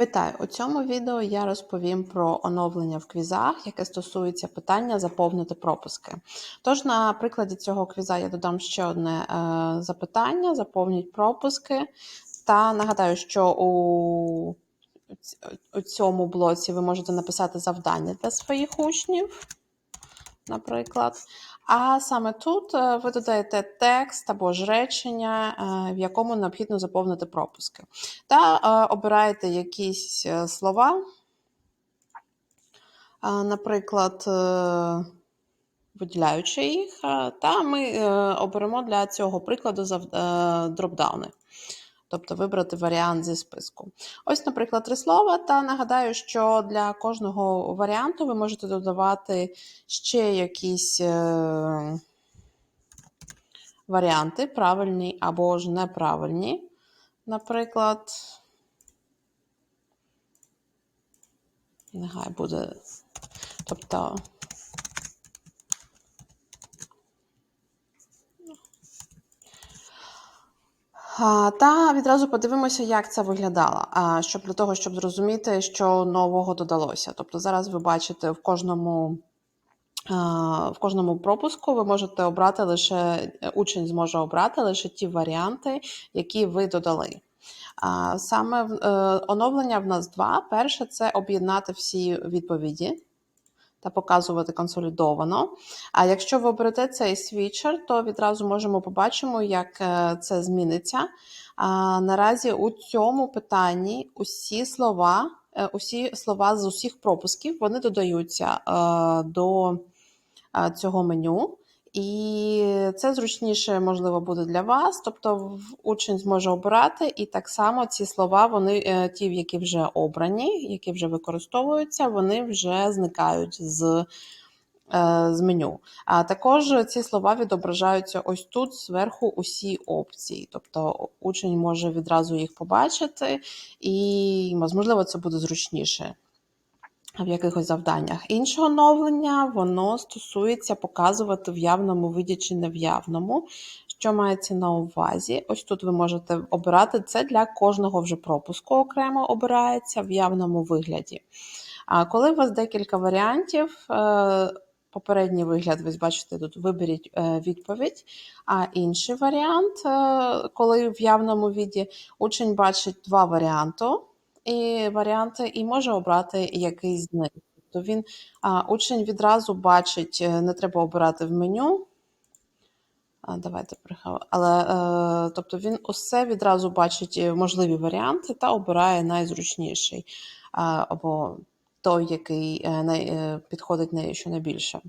Вітаю! У цьому відео я розповім про оновлення в квізах, яке стосується питання заповнити пропуски. Тож, на прикладі цього квіза я додам ще одне е, запитання: заповніть пропуски. Та нагадаю, що у, у цьому блоці ви можете написати завдання для своїх учнів, наприклад. А саме тут е, ви додаєте текст або ж речення, е, в якому необхідно заповнити пропуски. Та е, обираєте якісь слова, наприклад, виділяючи їх, та ми оберемо для цього прикладу дропдауни. Тобто вибрати варіант зі списку. Ось, наприклад, три слова. Та нагадаю, що для кожного варіанту ви можете додавати ще якісь е, варіанти, правильні або ж неправильні. Наприклад, нехай буде. Тобто. Та відразу подивимося, як це виглядало, а, щоб для того, щоб зрозуміти, що нового додалося. Тобто зараз ви бачите в кожному. В кожному пропуску ви можете обрати лише учень зможе обрати лише ті варіанти, які ви додали. Саме е, оновлення в нас два. Перше це об'єднати всі відповіді та показувати консолідовано. А якщо ви оберете цей свічер, то відразу можемо побачимо, як е, це зміниться. А, наразі у цьому питанні усі слова, е, усі слова з усіх пропусків вони додаються е, до цього меню. І це зручніше, можливо, буде для вас. Тобто учень зможе обирати, і так само ці слова, вони е, ті, які вже обрані, які вже використовуються, вони вже зникають з, е, з меню. А також ці слова відображаються ось тут зверху усі опції. Тобто учень може відразу їх побачити, і можливо це буде зручніше в якихось завданнях. Інше оновлення воно стосується показувати в явному виді чи не в явному. Що мається на увазі? Ось тут ви можете обирати це для кожного вже пропуску окремо обирається в явному вигляді. А коли у вас декілька варіантів, е, попередній вигляд, ви бачите, тут виберіть е, відповідь. А інший варіант, е, коли в явному віді учень бачить два варіанти, і варіанти, і може обрати якийсь з них. Тобто він а, учень відразу бачить, е, не треба обирати в меню. А, давайте прихав... Але е, тобто він усе відразу бачить е, можливі варіанти та обирає найзручніший а, або той, який е, най, підходить що найбільше.